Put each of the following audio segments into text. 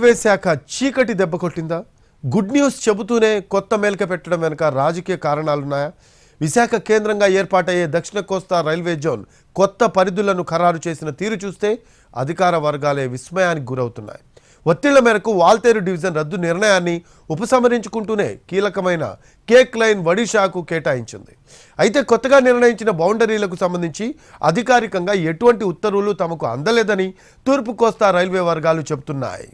Railway శాఖ చీకటి దెబ్బ కొట్టిందా? గుడ్ న్యూస్ చెబుతూనే కొత్త మేలిక పెట్టడం వెనుక రాజకీయ కారణాలున్నాయా? విశాఖ కేంద్రంగా ఏర్పాటయ్యే దక్షిణ కోస్తా రైల్వే జోన్ కొత్త పరిధులను ఖరారు చేసిన తీరు చూస్తే అధికార వర్గాలే విస్మయానికి గురవుతున్నాయి. ఒత్తిళ్ళ మేరకు వాల్తేరు డివిజన్ రద్దు నిర్ణయాన్ని ఉపసంహరించుకుంటూనే కీలకమైన కేక్ లైన్ ఒడిషాకు కేటాయించింది. అయితే కొత్తగా నిర్ణయించిన బౌండరీలకు సంబంధించి అధికారికంగా ఎటువంటి ఉత్తర్వులు తమకు అందలేదని తూర్పు కోస్తా రైల్వే వర్గాలు చెబుతున్నాయి.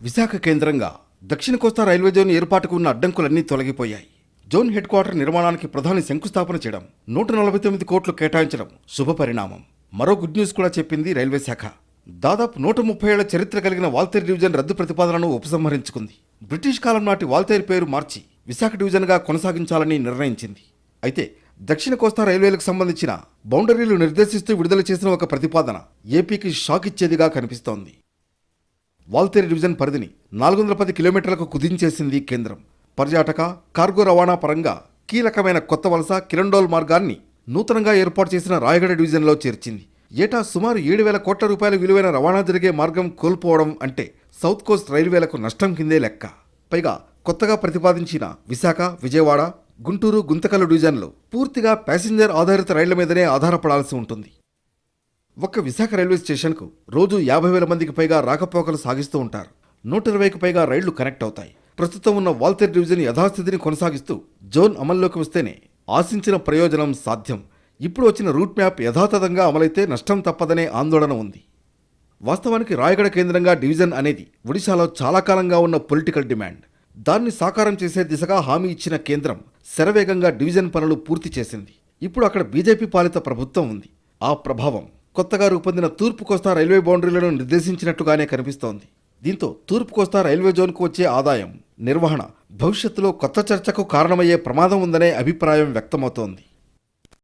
విశాఖ కేంద్రంగా దక్షిణ కోస్తా రైల్వే జోన్ ఏర్పాటుకు ఉన్న అడ్డంకులన్నీ తొలగిపోయాయి. జోన్ హెడ్ క్వార్టర్ నిర్మాణానికి ప్రధాని శంకుస్థాపన చేయడం నూట నలభై తొమ్మిది కోట్లు కేటాయించడం శుభ పరిణామం. మరో గుడ్ న్యూస్ కూడా చెప్పింది రైల్వే శాఖ. దాదాపు నూట ముప్పై ఏళ్ళ చరిత్ర కలిగిన వాల్తేర్ డివిజన్ రద్దు ప్రతిపాదనను ఉపసంహరించుకుంది. బ్రిటిష్ కాలం నాటి వాల్తేరు పేరు మార్చి విశాఖ డివిజన్గా కొనసాగించాలని నిర్ణయించింది. అయితే దక్షిణ కోస్తా రైల్వేలకు సంబంధించిన బౌండరీలు నిర్దేశిస్తూ విడుదల చేసిన ఒక ప్రతిపాదన ఏపీకి షాక్ ఇచ్చేదిగా కనిపిస్తోంది. వాల్తేరు డివిజన్ పరిధిని నాలుగు వందల పది కిలోమీటర్లకు కుదించేసింది కేంద్రం. పర్యాటక కార్గో రవాణా పరంగా కీలకమైన కొత్త వలస కిరండోల్ మార్గాన్ని నూతనంగా ఏర్పాటు చేసిన రాయగడ డివిజన్లో చేర్చింది. ఏటా సుమారు ఏడు వేల కోట్ల రూపాయల విలువైన రవాణా జరిగే మార్గం కోల్పోవడం అంటే సౌత్ కోస్ట్ రైల్వేలకు నష్టం కిందే లెక్క. పైగా కొత్తగా ప్రతిపాదించిన విశాఖ విజయవాడ గుంటూరు గుంతకల్లు డివిజన్లు పూర్తిగా ప్యాసింజర్ ఆధారిత రైళ్ళ మీదనే ఆధారపడాల్సి ఉంటుంది. ఒక్క విశాఖ రైల్వే స్టేషన్కు రోజు యాభై వేల మందికి పైగా రాకపోకలు సాగిస్తూ ఉంటారు. నూట ఇరవైకి పైగా రైళ్ళు కనెక్ట్ అవుతాయి. ప్రస్తుతం ఉన్న వాల్తేర్ డివిజన్ యథాస్థితిని కొనసాగిస్తూ జోన్ అమల్లోకి వస్తేనే ఆశించిన ప్రయోజనం సాధ్యం. ఇప్పుడు వచ్చిన రూట్ మ్యాప్ యథాతథంగా అమలైతే నష్టం తప్పదనే ఆందోళన ఉంది. వాస్తవానికి రాయగడ కేంద్రంగా డివిజన్ అనేది ఒడిశాలో చాలా కాలంగా ఉన్న పొలిటికల్ డిమాండ్. దాన్ని సాకారం చేసే దిశగా హామీ ఇచ్చిన కేంద్రం శరవేగంగా డివిజన్ పనులు పూర్తి చేసింది. ఇప్పుడు అక్కడ బీజేపీ పాలిత ప్రభుత్వం ఉంది. ఆ ప్రభావం కొత్తగా రూపొందిన తూర్పు కోస్తా రైల్వే బౌండరీలను నిర్దేశించినట్టుగానే కనిపిస్తోంది. దీంతో తూర్పు కోస్తా రైల్వే జోన్కు వచ్చే ఆదాయం నిర్వహణ భవిష్యత్తులో కొత్త చర్చకు కారణమయ్యే ప్రమాదం ఉందనే అభిప్రాయం వ్యక్తమవుతోంది.